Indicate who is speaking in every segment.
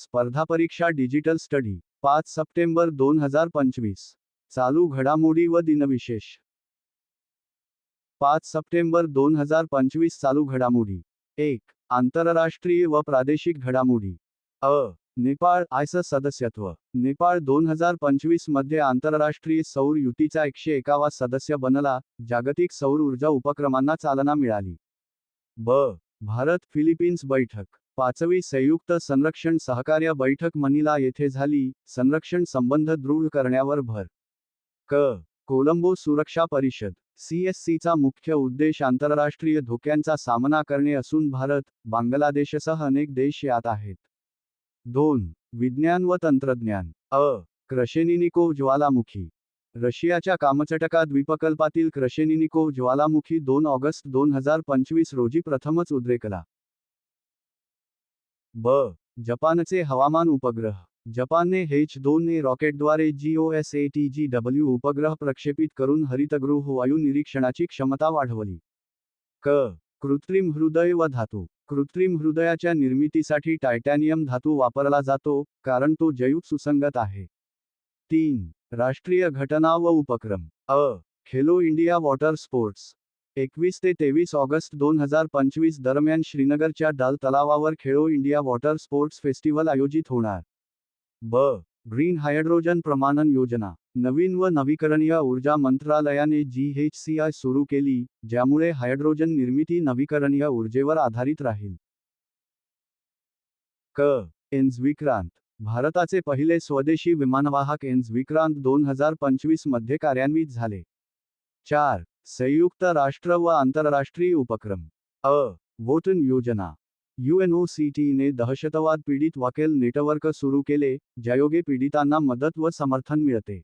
Speaker 1: स्पर्धा परीक्षा digital study पाच सप्टेंबर दोन हजार पंचवीस. चालू घडामोडी व दिनविशेष. पाच सप्टेंबर दोन हजार पंचवीस चालू घडामोडी. एक आंतरराष्ट्रीय व प्रादेशिक घडामोडी. अ नेपाळ आयसस सदस्यत्व. नेपाळ दोन हजार पंचवीसमध्ये आंतरराष्ट्रीय सौर युतीचा एकशे एकावा सदस्य बनला जागतिक सौर ऊर्जा उपक्रमांना चालना मिळाली. ब भारत फिलिपिन्स बैठक. पाचवी संयुक्त संरक्षण सहकार्य बैठक मनिला येथे झाली. संरक्षण संबंध दृढ करण्यावर भर. क. कोलंबो सुरक्षा परिषद. सीएससीचा मुख्य उद्देश आंतरराष्ट्रीय धोक्यांचा सामना करणे असून भारत बांगलादेशसह अनेक देश यात आहेत. दोन. विज्ञान व तंत्रज्ञान. अ. क्रशेनिनिको ज्वालामुखी. रशियाच्या कामचटका द्वीपकल्पातील क्रशेनिनिको ज्वालामुखी दोन ऑगस्ट दोन हजार पंचवीस रोजी प्रथमच उद्रेकला. ब. जपानचे हवामान उपग्रह. जपानने हेच दोन ए रॉकेटद्वारे जीओएस ए टी जी डब्ल्यू उपग्रह प्रक्षेपित करून हरितगृह वायू निरीक्षणाची क्षमता वाढवली. क. कृत्रिम हृदय व धातू. कृत्रिम हृदयाच्या निर्मितीसाठी टायटॅनियम धातू वापरला जातो कारण तो जैव सुसंगत आहे. तीन. राष्ट्रीय घटना व उपक्रम. अ. Khelo India water sports. एकवीस ते तेवीस ऑगस्ट दोन हजार पंचवीस दरम्यान श्रीनगरच्या डाल तलावावर Khelo India water sports festival आयोजित होणार. ब. ग्रीन हायड्रोजन प्रमाणन योजना. नवीन व नवीकरणीय ऊर्जा मंत्रालयाने जी एच सी आय सुरू केली ज्यामुळे हायड्रोजन निर्मिती नवीकरणीय ऊर्जेवर आधारित राहील. क. एन्स विक्रांत. भारताचे पहिले स्वदेशी विमानवाहक एन्स विक्रांत दोन हजार पंचवीसमध्ये कार्यान्वित झाले. चार. संयुक्त राष्ट्र व आंतरराष्ट्रीय उपक्रम. अ. वोटन योजना. ने दहशतवाद पीडित वकील नेटवर्क सुरू केले ज्यायोगे पीडितांना मदत व समर्थन मिळते.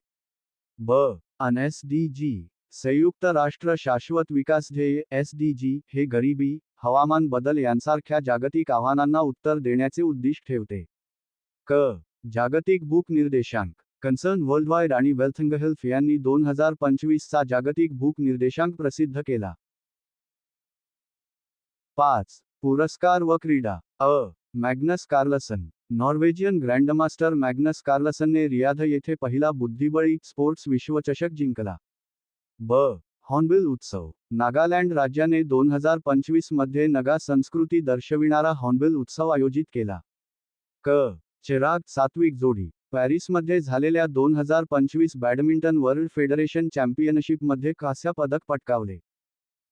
Speaker 1: ब. अन एस डी जी. संयुक्त राष्ट्र शाश्वत विकास ध्येय एस डी जी हे गरिबी हवामान बदल यांसारख्या जागतिक आव्हानांना उत्तर देण्याचे उद्दिष्ट ठेवते. क. जागतिक बुक निर्देशांक. कन्सर्न वर्ल्डवाईड आणि वेल्थंगहेल्फ यांनी दोन हजार पंचवीसचा जागतिक भूक निर्देशांक प्रसिद्ध केला. पाच. पुरस्कार व क्रीडा. अ. Magnus Carlsen. Norwegian grandmaster Magnus कार्लसनने Riyadh येथे पहिला बुद्धिबळी स्पोर्ट्स विश्वचषक जिंकला. ब. हॉर्नबिल उत्सव. नागालँड राज्याने दोन हजार पंचवीसमध्ये नगा संस्कृती दर्शविणारा हॉर्नबिल उत्सव आयोजित केला. क. चिराग सात्विक जोडी. पॅरिसमध्ये झालेल्या दोन हजार पंचवीस बॅडमिंटन वर्ल्ड फेडरेशन चॅम्पियनशिपमध्ये कांस्य पदक पटकावले.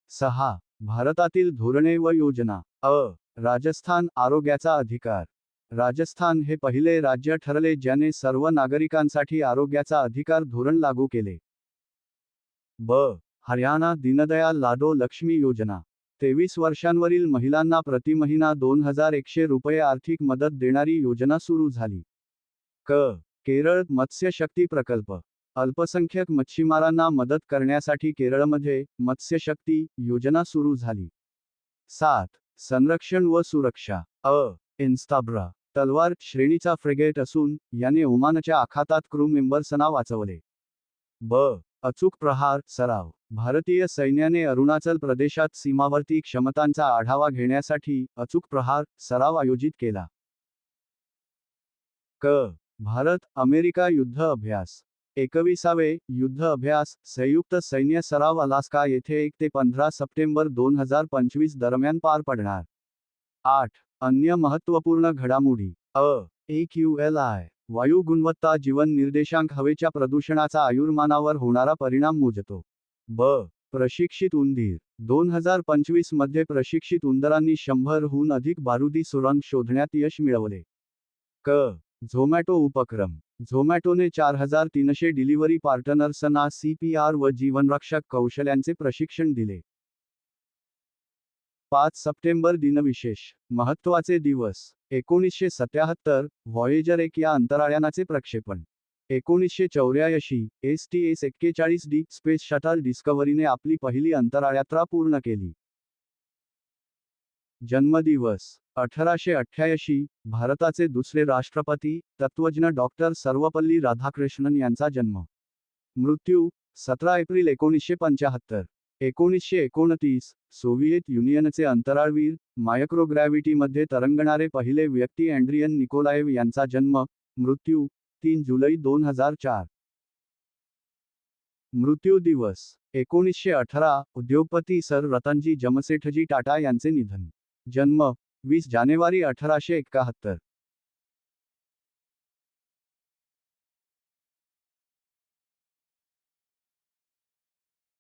Speaker 1: सहा. भारतातील धोरणे व योजना. अ. राजस्थान आरोग्याचा अधिकार. राजस्थान हे पहिले राज्य ठरले ज्याने सर्व नागरिकांसाठी आरोग्याचा अधिकार धोरण लागू केले. ब. हरियाणा दीनदयाल लाडो लक्ष्मी योजना. तेवीस वर्षांवरील महिलांना प्रति महिना दोन हजार एकशे रुपये आर्थिक मदत देणारी योजना सुरू झाली. क. केरळ मत्स्यशक्ती प्रकल्प. अल्पसंख्यक मच्छीमारांना मदत करण्यासाठी केरळमध्ये मत्स्यशक्ती योजना सुरू झाली. सात. संरक्षण व सुरक्षा. अ. इन्स्ताब्रा. तलवार श्रेणीचा फ्रेगेट असून याने ओमानच्या आखातात क्रू मेंबर्सना वाचवले. ब. अचूक प्रहार सराव. भारतीय सैन्याने अरुणाचल प्रदेशात सीमावर्ती क्षमतांचा आढावा घेण्यासाठी अचूक प्रहार सराव आयोजित केला. क. भारत अमेरिका युद्ध अभ्यास. एकविसावे युद्ध अभ्यास संयुक्त सैन्य सराव अलास्का येथे एक ते पंधरा सप्टेंबर दोन हजार पंचवीस दरम्यान पार पडणार. आठ. अन्य महत्त्वपूर्ण घडामोडी. अ. एक यू एल आय. वायू गुणवत्ता जीवन निर्देशांक हवेच्या प्रदूषणाचा आयुर्मानावर होणारा परिणाम मोजतो. ब. प्रशिक्षित उंदीर. दोन हजार पंचवीसमध्ये प्रशिक्षित उंदरांनी शंभरहून अधिक बारुदी सुरंग शोधण्यात यश मिळवले. क. झोमॅटो उपक्रम. झोमॅटोने चार हजार तीनशे डिलिव्हरी पार्टनर्सना सीपीआर व जीवनरक्षक कौशल्यांचे प्रशिक्षण दिले. पाच सप्टेंबर दिनविशेष. महत्त्वाचे दिवस. एकोणीसशे सत्याहत्तर. व्हॉयेजर एक या अंतराळयानाचे प्रक्षेपण. एकोणीसशे चौऱ्याऐंशी. एस टी एस एक्केचाळीस डी स्पेस शटल डिस्कव्हरीने आपली पहिली अंतराळयात्रा पूर्ण केली. जन्मदिवस. अठराशे अठ्ठ्याऐंशी भारताचे दुसरे राष्ट्रपती तत्वज्ञ डॉक्टर सर्वपल्ली राधाकृष्णन यांचा जन्म. मृत्यू सतरा एप्रिल एकोणीसशे पंचाहत्तर एकोणीसशे एकोणतीस सोव्हिएत युनियनचे अंतराळवीर मायक्रोग्रॅव्हिटीमध्ये तरंगणारे पहिले व्यक्ती अँड्रियन निकोलाएव यांचा जन्म मृत्यू तीन जुलै दोन हजार चार. मृत्यू दिवस एकोणीसशे अठरा उद्योगपती सर रतनजी जमसेठजी टाटा यांचे निधन. जन्म वीस जानेवारी अठराशे एकाहत्तर